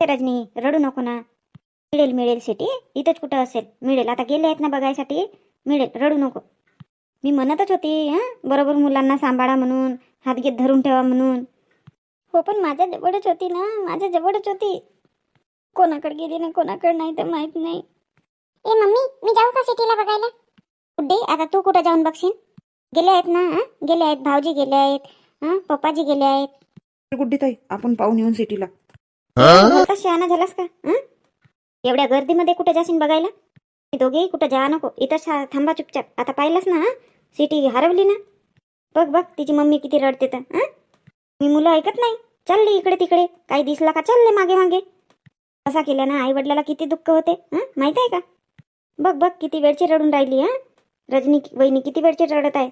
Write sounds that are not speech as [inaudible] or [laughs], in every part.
रजनी रडू नको ना. मिळेल मिळेल सिटी. इथंच कुठं असेल? मिळेल. आता गेले आहेत ना बघायसाठी. मिळेल. रडू नको. मी म्हणतच होती हां? बरोबर मुलांना सांभाळा म्हणून हात घेत धरून ठेवा म्हणून. हो पण माझ्या जवळच होती ना. माझ्या जवळच होती. कोणाकडे गेली ना कोणाकडे नाही तर माहीत नाही. ए मम्मी मी जाऊ का सिटीला बघायला? गुड्डे आता तू कुठं जाऊन बघशील? गेले आहेत ना हं? गेले आहेत भाऊजी गेले आहेत हं? पप्पाजी गेले आहेत. गुड्डी ताई आपण पाहून येऊन सिटीला. शहाणा झालास का हं? एवढ्या गर्दीमध्ये कुठे जाशील बघायला? हे दोघेही कुठं जा नको इथं शा- थांबा चुपचाप. आता पाहिलंस ना हं? सिटी हरवली ना. बघ बघ तिची मम्मी किती रडते तर हं? मी मुलं ऐकत नाही. चालली इकडे तिकडे. काही दिसला का? चालले मागे मागे. असा केल्यानं आई वडिलाला किती दुःख होते हं? माहीत आहे का? बघ बघ किती वेळची रडून राहिली हा? रजनी वहिनी किती वेळची रडत आहे?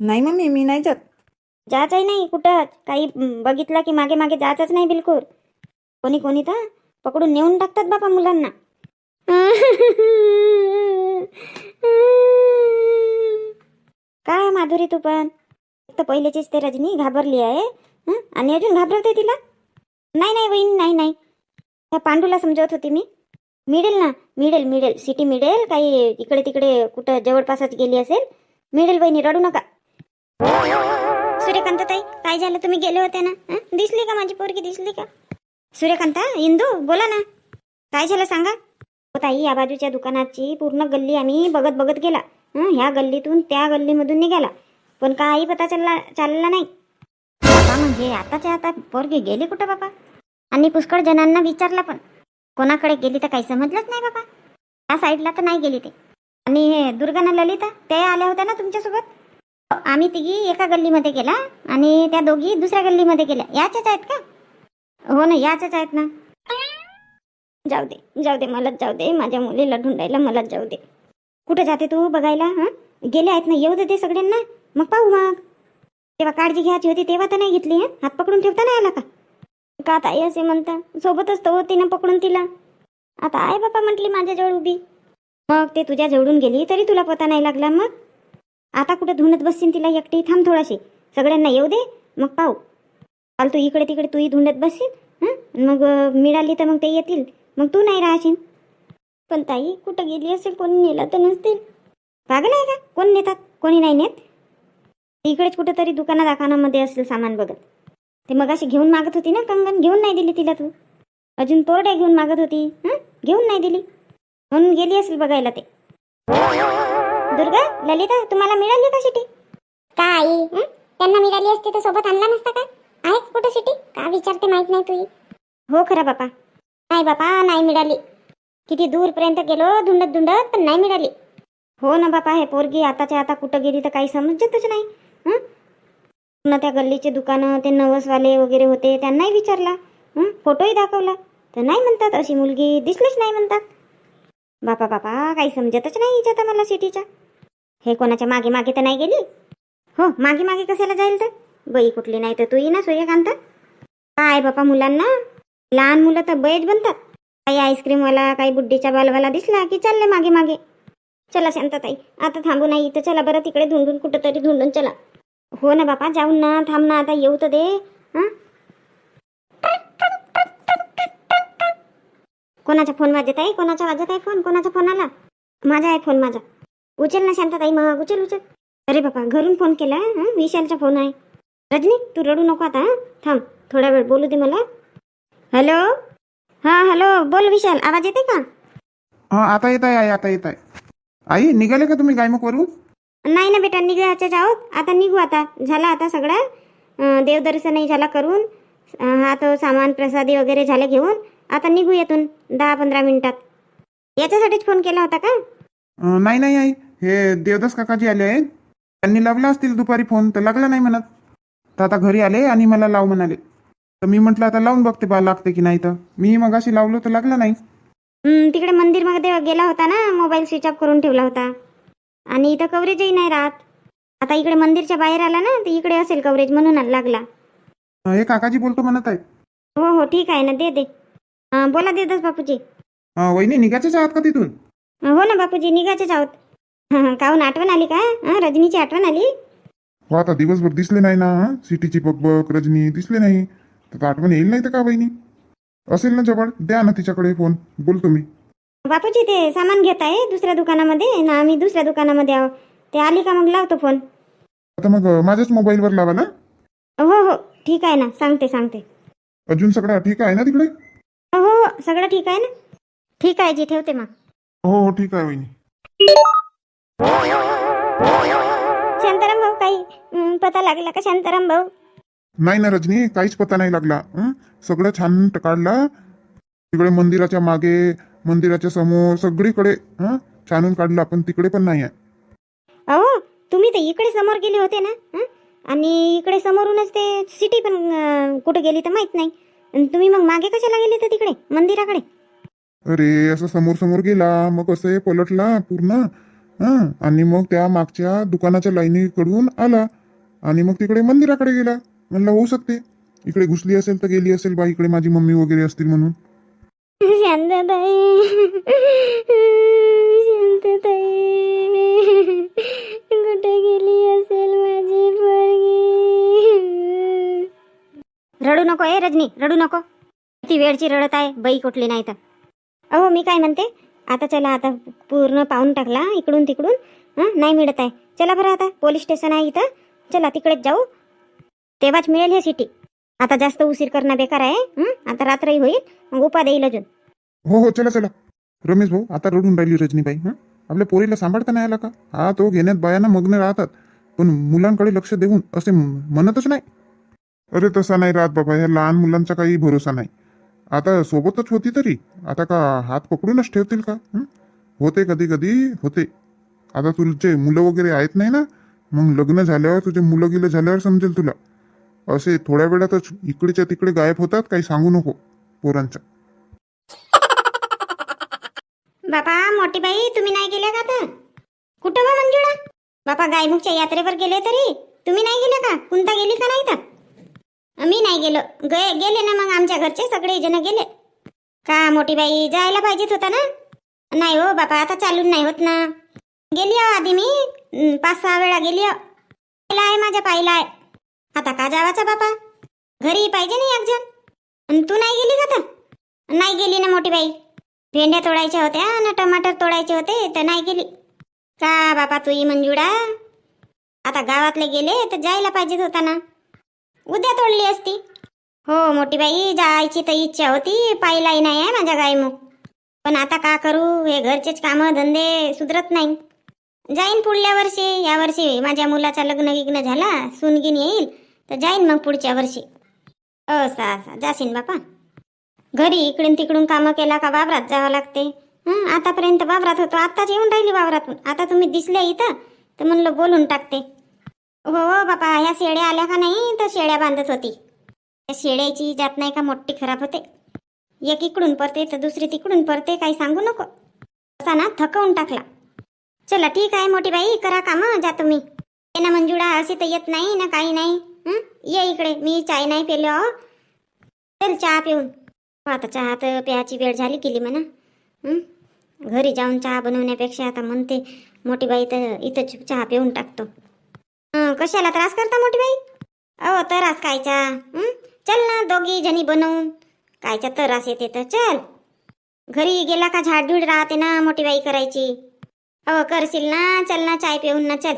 नाही मम्मी मी नाही जात. जायचंही नाही कुठंच काही म, बघितलं की मागे मागे जायचंच नाही बिलकुल. कोणी कोणी तर पकडून नेऊन टाकतात बापा मुलांना. काय माधुरी तू पण? एक तर पहिलेचीच ते रजनी घाबरली आहे हं? आणि अजून घाबरवते तिला? नाही नाही वहीन नाही नाही. त्या पांडूला समजवत होती मी. मिळेल ना? मिळेल मिळेल सिटी मिळेल काही इकडे तिकडे कुठं जवळपासच गेली असेल. मिळेल वहिनी रडू नका. सूर्यकांत ताई काय झालं? तुम्ही गेले होते ना? हं? दिसली का माझी पोरगी? दिसली का? सूर्यकांता इंदू बोला ना. काय झालं सांगा? हो ताई या बाजूच्या दुकानाची पूर्ण गल्ली आम्ही बघत बघत गेला. हं, ह्या गल्लीतून त्या गल्लीमधून निघाला. पण काही पता चालला चालला नाही. बाबा म्हणजे आताच्या आता पोरगी गेली कुठं बाबा? आणि पुष्कळ जणांना विचारला पण. कोणाकडे गेली तर काही समजलंच नाही बाबा. त्या साईडला तर नाही गेली ते. आणि हे दुर्गा ना ललिता त्या आल्या होत्या ना तुमच्यासोबत? आम्ही तिघी एका गल्लीमध्ये गेला आणि त्या दोघी दुसऱ्या गल्लीमध्ये गेल्या याच्याच आहेत का? हो ना याच्याच आहेत ना. जाऊ दे जाऊ दे मलाच जाऊ दे. माझ्या मुलीला ढुंढायला मलाच जाऊ दे. कुठं जाते तू बघायला हां? गेले आहेत ना येऊ दे ते सगळ्यांना. मग पाहू मग. तेव्हा काळजी घ्यायची होती तेव्हा तर नाही घेतली हात पकडून ठेवता नाही आला का? का ताई असे म्हणता? सोबतच तो होती ना पकडून तिला. आता आहे बापा म्हटली माझ्याजवळ उभी. मग ते तुझ्या जवळून गेली तरी तुला पता नाही लागला मग? आता कुठं धुणत बसशील तिला एकटी? थांब थोडाशी. सगळ्यांना येऊ दे. मग पाहू. काल तू इकडे तिकडे तूही धुंडत बसशील मग मिळाली तर मग ते येतील. मग तू नाही राहशील पण ताई कुठं गेली असेल कोणी नेला तर नसतील पागल आहे का? कोण नेतात? कोणी नाही नेत. इकडेच कुठेतरी दुकाना दाकानामध्ये असेल सामान बघत. ते मगाशी घेऊन मागत होती ना कंगन? घेऊन नाही दिली तिला तू. अजून तोरड्या घेऊन मागत होती हं? घेऊन नाही दिली. म्हणून गेली असेल बघायला ते. दुर्गा? ललिता तुम्हाला मिळाली का सिटी? का आई? हं? त्यांना मिळाली असती तर सोबत आणला नसता का? आहे का कुठं सिटी? का विचारते माहीत नाही तुझी. हो खरा बापा. नाही बापा नाही मिळाली. किती दूरपर्यंत गेलो धुंडत धुंडत पण नाही मिळाली. हो ना बापा हे पोरगी आताच्या आता कुठं गेली तर काही समजतच नाही. हं? पुन्हा त्या गल्लीचे दुकानं ते नवसवाले वगैरे होते त्यांनाही विचारला. हं? फोटोही दाखवला. तर नाही म्हणतात अशी मुलगी दिसलीच नाही म्हणतात. बापा बापा काही समजतच नाही हिच्या तर मला सिटीच्या. हे कोणाच्या मागे मागे तर नाही गेली? हो मागे मागे कशाला जाईल तर? बाई कुठली नाही तर तू ये ना सूर्यकांत. काय बापा मुलांना? लहान मुलं तर बैज बनतात. काही आईस्क्रीमवाला काही बुड्डीच्या बालवाला दिसला की चालले मागे मागे. चला शांतताई आता थांबू नाही इथं. चला बरं तिकडे धुंडून कुठं तरी धुंडून चला. हो ना बापा जाऊन ना थांब ना आता येऊ तर दे. हां? कोणाचा फोन वाजत आहे? कोणाचा वाजत आहे फोन कोणाचा फोन आला माझा आहे फोन माझा. उचल ना शांतताई मग उचल उचल. अरे बापा घरून फोन केला हं? विशालचा फोन आहे. रजनी तू रडू नको आता हं? थांब थोडा वेळ बोलू दे मला. हॅलो? हां हॅलो बोल विशाल आवाज येते का? हा आता येत आहे आई आता येत आहे आई निघाले का तुम्ही गायमुख वरून? नाही ना बेटा निघायचेच आहोत. आता निघू आता. झाला आता सगळा. अं, देवदर्शनही झाला करून. अं, हा तो सामान प्रसादी वगैरे झाले घेऊन. आता निघू येतून दहा पंधरा मिनिटात. याच्यासाठीच फोन केला होता का? अं, नाही नाही आई. हे देवदास काकाजी आले आहेत. त्यांनी लावला असतील दुपारी फोन तर लागला नाही म्हणत. तर आता घरी आले आणि मला लाव म्हणाले. तर मी म्हटलं आता लावून बघते बा लागते की नाही तर. मी मग अशी लावलो तर लागला नाही. तिकडे मंदिरमध्ये गेला होता ना मोबाईल स्विच ऑफ करून ठेवला होता. आणि इथं कव्हरेजही नाही राहत. आता इकडे मंदिरच्या बाहेर आला ना तर इकडे असेल कव्हरेज म्हणून लागला. अं, हे काकाजी बोलतो म्हणत आहे. हो हो ठीक आहे ना दे दे. अं, बोला देतच बापूजी. अं, वहिनी निघायचेच आहात का तिथून? हो ना बापूजी निघायचेच आहोत. काहून आठवण आली का? हं, रजनीची आठवण आली? हो आता दिवसभर दिसले नाही ना हं? सिटीची बकबक रजनी दिसले नाही. तर आता आठवण येईल नाही तर का बहिणी? असेल ना जवळ द्या ना तिच्याकडे फोन बोलतो मी बापूजी ते सामान घेत आहे दुसऱ्या दुकानामध्ये? ना आम्ही दुसऱ्या दुकानामध्ये आहो. ते आली का मग लावतो फोन. आता मग अं, माझ्याच मोबाईलवर लावा ना? हो हो ठीक आहे ना सांगते सांगते. अजून सगळं ठीक आहे ना तिकडे? हो हो सगळं ठीक आहे ना? ठीक आहे जी ठेवते मग. हो हो ठीक आहे वहिनी शांताराम भाऊ काही पता लागला का शांताराम भाऊ नाही ना रजनी काहीच पता नाही लागला हं? सगळं छान काढला तिकडे मंदिराच्या मागे मंदिराच्या समोर सगळीकडे हं? छानून काढलं पण तिकडे पण नाही आहे अहो तुम्ही तर इकडे समोर गेले होते ना हं? आणि इकडे समोरूनच ते सिटी पण अं, कुठे गेली तर माहीत नाही आणि तुम्ही मग मागे कशाला गेले तर तिकडे मंदिराकडे अरे असं समोर समोर गेला मग असं पलटला पूर्ण हं? आणि मग त्या मागच्या दुकानाच्या लाईनीकडून आला आणि मग तिकडे मंदिराकडे गेला. म्हणलं होऊ शकते. इकडे घुसली असेल तर गेली असेल बा इकडे माझी मम्मी वगैरे असतील म्हणून. कुठे गेली असेल माझी रडू नको ए रजनी रडू नको. किती वेळची रडत आहे बाई कुठली नाही तर. अहो मी काय म्हणते? आता चला आता पूर्ण पाहून टाकला इकडून तिकडून. हां नाही मिळत आहे. चला बरं आता पोलीस स्टेशन आहे इथं. चला तिकडेच जाऊ. तेव्हाच मिळेल हे सिटी आता जास्त उशीर करणं बेकार आहे. आता रात्रही होईल. मग उपा देईल अजून. हो हो चला चला. रमेश भाऊ आता रडून राहिली रजनीबाई हां? आपल्या पोरीला सांभाळता नाही आला का? हा तो घेण्यात बायांना मग्न राहतात. पण मुलांकडे लक्ष देऊन असे म्हणतच नाही. अरे तसा नाही राहत बाबा. ह्या लहान मुलांचा काही भरोसा नाही. आता सोबतच होती तरी. आता का हात पकडूनच ठेवतील का? हं? होते कधी कधी होते. आता तुझे मुलं वगैरे आहेत नाही ना? मग लग्न झाल्यावर तुझे मुलं गेलं झाल्यावर समजेल तुला. असे थोड्या वेळातच इकडेच्या तिकडे गायब होतात काही सांगू नको पोरांच्या बापा मोठी बाई तुम्ही नाही गेल्या का तर कुठं बा मंजुळा? बापा गायमुखच्या यात्रेवर गेले तरी? तुम्ही नाही गेले का? कुंता गेली का नाही तर मी नाही गेलो. गे गेले ना मग आमच्या घरचे सगळे जण गेले. का मोठी बाई जायला पाहिजेत होता ना? नाही हो बापा आता चालून नाही होत ना. गेली हो आधी मी. पाच सहा वेळा गेली हो पाहिला आहे माझ्या पाहिला आहे. आता का जावाचा बापा? घरी पाहिजे नाही एक जण अन तू नाही गेली का तर? नाही गेली ना मोठी बाई. भेंड्या तोडायच्या होत्या ना टमाटर तोडायचे होते तर नाही गेली. का बापा तुई मंजुळा? आता गावातले गेले तर जायला पाहिजेत होता ना. उद्या तोडली असती. हो मोठी बाई जायची तर इच्छा होती पाहिलाही नाही आहे माझ्या गायमुख पण आता का करू? हे घरचेच कामं धंदे सुधरत नाही. जाईन पुढल्या वर्षी या वर्षी माझ्या मुलाचा लग्न विग्न झाला सुनगीन येईल तर जाईन मग पुढच्या वर्षी. असा असा जाशीन बापा. घरी इकडून तिकडून कामं केला का वावरात जावं लागते. हं आतापर्यंत वावरात होतो आत्ताच येऊन राहिली वावरातून. आता तुम्ही दिसले इथं तर म्हणलं बोलून टाकते. हो हो बापा ह्या शेळ्या आल्या का नाही तर शेळ्या बांधत होती. त्या शेळ्याची जात नाही का मोठी खराब होते? एक इकडून पडते तर दुसरी तिकडून पडते काही सांगू नको. असा ना थकवून टाकला. चला ठीक आहे मोठी बाई करा कामं जा तुम्ही. ये ना मंजुळा अशी तर येत नाही ना काही नाही. हं? ये इकडे मी चाय नाही पेलो अहो. चल चहा पिऊन. हो, आता चहा तर प्यायची वेळ झाली गेली म्हणा. घरी जाऊन चहा बनवण्यापेक्षा आता म्हणते मोठी बाई तर इथंच चहा पिऊन टाकतो. कशाला त्रास करता मोठी बाई? अहो त्रास कायचा. चल ना दोघी जणी बनवून. कायचा त्रास येते तर चल. घरी गेला का झाडझूड राहते ना मोठी बाई करायची. अहो करशील ना चल ना चाय पिऊन ना चल.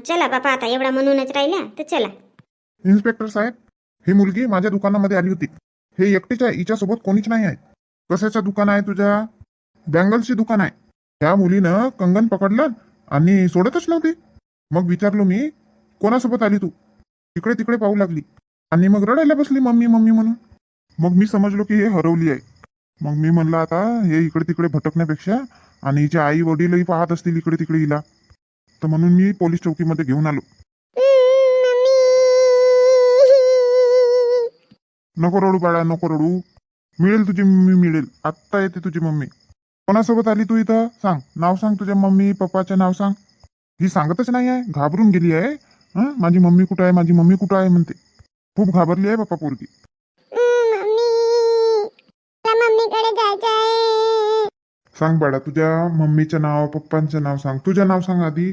चला बापा आता एवढा म्हणूनच राहिल्या तर चला. इन्स्पेक्टर साहेब ही मुलगी माझ्या दुकानामध्ये आली होती. हे एकटीच आहे हिच्यासोबत कोणीच नाही आहे. कशाचं दुकान आहे तुझ्या? बँगलची दुकान आहे. त्या मुलीनं कंगन पकडलं आणि सोडतच नव्हती. मग विचारलो मी कोणासोबत आली तू? इकडे तिकडे पाहू लागली. आणि मग रडायला बसली मम्मी मम्मी म्हणून. मग मी समजलो की हे हरवली आहे. मग मी म्हणलं आता हे इकडे तिकडे भटकण्यापेक्षा आणि हिच्या आई वडीलही पाहत असतील इकडे तिकडे हिला तर म्हणून मी पोलीस चौकीमध्ये घेऊन आलो. नको रडू बाळा नको रडू. मिळेल तुझी मम्मी मिळेल. आत्ता येते तुझी मम्मी. कोणासोबत आली तू इथं? सांग. नाव सांग तुझ्या मम्मी पप्पाचं नाव सांग. ही सांगतच नाही आहे. घाबरून गेली आहे. हं? माझी मम्मी कुठं आहे? माझी मम्मी कुठं आहे? म्हणते. खूप घाबरली आहे बाप्पा पोरगी. मम्मी. मला मम्मीकडे जायचं आहे. सांग बाळा तुझ्या मम्मीचं नाव पप्पांचं नाव सांग. तुझं नाव सांग आधी.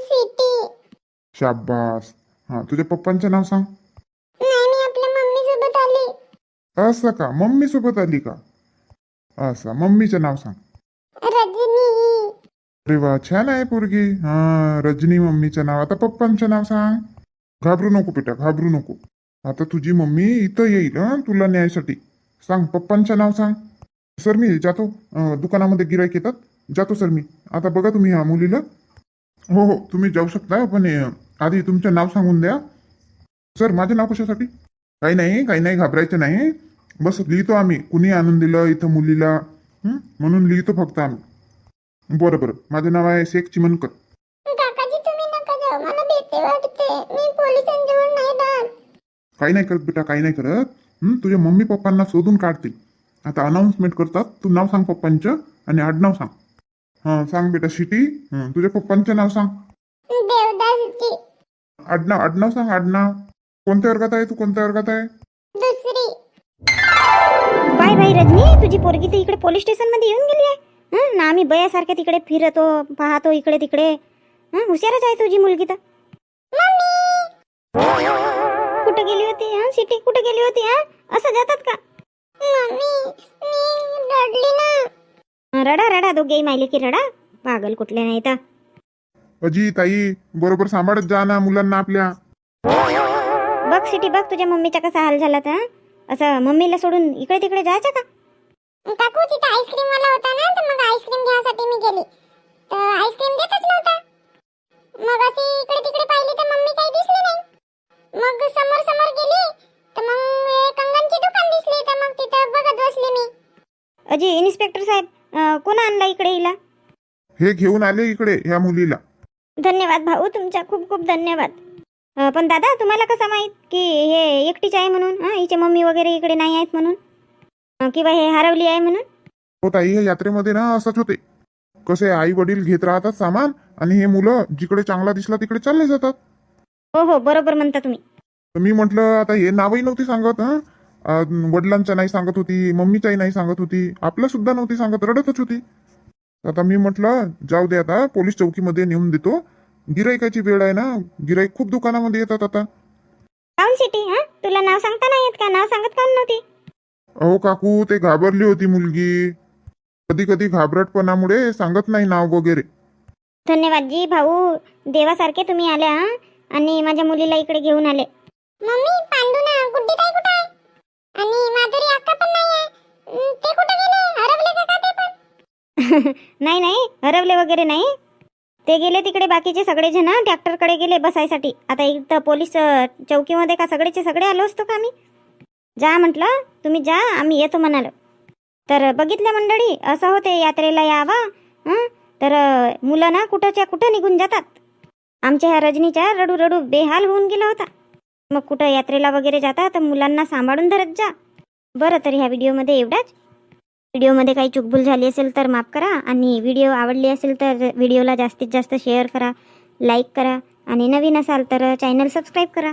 सिटी. शाबास. हा तुझ्या पप्पांचं नाव सांग. नाही मी आपल्या मम्मी सोबत आली. असं का? मम्मी सोबत आली का? असं. मम्मीचं नाव सांग. रजनी. अरे वा छान आहे पोरगी. हा रजनी मम्मीचं नाव. आता पप्पांचं नाव सांग. घाबरू नको बेटा घाबरू नको. आता तुझी मम्मी इथं येईल तुला न्यायसाठी. सांग पप्पांचं नाव सांग. सर मी जातो. दुकानामध्ये गिरायक येतात. जातो सर मी. आता बघा तुम्ही ह्या मुलीला. हो हो तुम्ही जाऊ शकता पण आधी तुमचं नाव सांगून द्या. सर माझं नाव कशासाठी? काही नाही काही नाही घाबरायचं नाही. बस लिहितो आम्ही. कुणी आणून दिलं इथं मुलीला? म्हणून लिहितो फक्त आम्ही. बरं बरं माझं नाव आहे शेख चिमनकर काकाजी तुम्ही नका जाऊ. मला भीती वाटते. मी पोलिसांजवळ नाही जात काही नाही करत बेटा काही नाही करत. हं? तुझ्या मम्मी पप्पांना शोधून काढतील. आता अनाऊन्समेंट करतात. तू नाव सांग पप्पांचं आणि आडनाव सांग. हां सांग बेटा सिटी हं, तुझ्या पप्पांचं नाव सांग. आडनाव आडनाव सांग आडनाव. कोणत्या वर्गात आहे तू? कोणत्या वर्गात आहे? दुसरी. Bye bye Rajani. तुझी पोरगी तर इकडे पोलीस स्टेशनमध्ये येऊन गेली आहे. ना आम्ही बयासारख्या तिकडे फिरतो पाहतो इकडे तिकडे. हं, हुशारच आहे तुझी मुलगी तर. कुठे गेली होती हा? सिटी कुठे गेली होती हा? असं जातात का? मम्मी मी रडली ना. रडा रडा दोघेही माहिले की रडा. पागल कुठले नाही तर. अजी ताई बरोबर सांभाळत जा ना मुलांना आपल्या. बघ सिटी बघ तुझ्या मम्मीचा कसा हाल झाला तर? असं मम्मीला सोडून इकडे तिकडे जायचं का? काकू तिथं आईस्क्रीम वाला होता ना तर मग आईस्क्रीम घ्यायसाठी मी गेली. तर आईस्क्रीम देतच नव्हता. मग अशी इकडे तिकडे पाहिली तर मम्मी काही दिसली नाही. मग समोर समोर गेली तर मग एक अंगणची दुकान दिसली तर मग तिथं बघत बसली मी. अजी इन्स्पेक्टर साहेब कोण आणला इकडे हिला? हे घेऊन आले इकडे ह्या मुलीला. धन्यवाद भाऊ तुमचा खूप खूप धन्यवाद. पण दादा तुम्हाला कसं माहीत की हे एकटीच आहे म्हणून हां हिचे मम्मी वगैरे इकडे नाही आहेत म्हणून? किंवा हे हरवली आहे म्हणून? हो ताई हे यात्रेमध्ये ना असंच होते. कसे आई वडील घेत राहतात सामान आणि हे मुलं जिकडे चांगला दिसला तिकडे चालले जातात. हो हो बरोबर म्हणता तुम्ही. तर मी म्हटलं आता हे नावही नव्हती सांगत हं? अं, वडिलांचं नाही सांगत होती मम्मीचाही नाही सांगत होती आपलं सुद्धा नव्हती सांगत रडतच होती. आता मी म्हटलं जाऊ दे आता पोलीस चौकीमध्ये नेऊन देतो. गिराईकाची वेळ आहे ना गिराईक खूप दुकानामध्ये येतात आता. काऊन सिटी हां? तुला नाव सांगता नाही येत का? नाव सांगत काऊन नव्हती? अहो काकू ते घाबरली होती मुलगी. कधी कधी घाबरटपणामुळे सांगत नाही नाव वगैरे. धन्यवाद जी भाऊ. देवासारखे तुम्ही आल्या हां? आणि माझ्या मुलीला इकडे घेऊन आले. मम्मी पांडू ना गुड्डी ताई कुठे आहे? आणि माधुरी अक्का पण नाही आहे? अं, ते कुठे गेले? हरवले का का ते पण? [laughs] नाही नाही हरवले वगैरे नाही. ते गेले तिकडे बाकीचे सगळे जण ट्रॅक्टरकडे गेले बसायसाठी. आता इथं पोलीस अं, चौकीमध्ये का सगळेचे सगळे आलो असतो का आम्ही? जा म्हटलं तुम्ही जा आम्ही येतो म्हणालो. तर बघितलं मंडळी असं होते यात्रेला यावा हं? तर मुलं ना कुठंच्या कुठं निघून जातात? आमच्या ह्या रजनीच्या रडू रडू बेहाल होऊन गेला होता. मग कुठं यात्रेला वगैरे जाता तर मुलांना सांभाळून धरत जा. बरं तर ह्या व्हिडिओमध्ये एवढाच. व्हिडिओमध्ये काही चुकभूल झाली असेल तर माफ करा आणि व्हिडिओ आवडली असेल तर व्हिडिओला जास्तीत जास्त शेअर करा लाईक करा आणि नवीन असाल तर चॅनल सबस्क्राईब करा.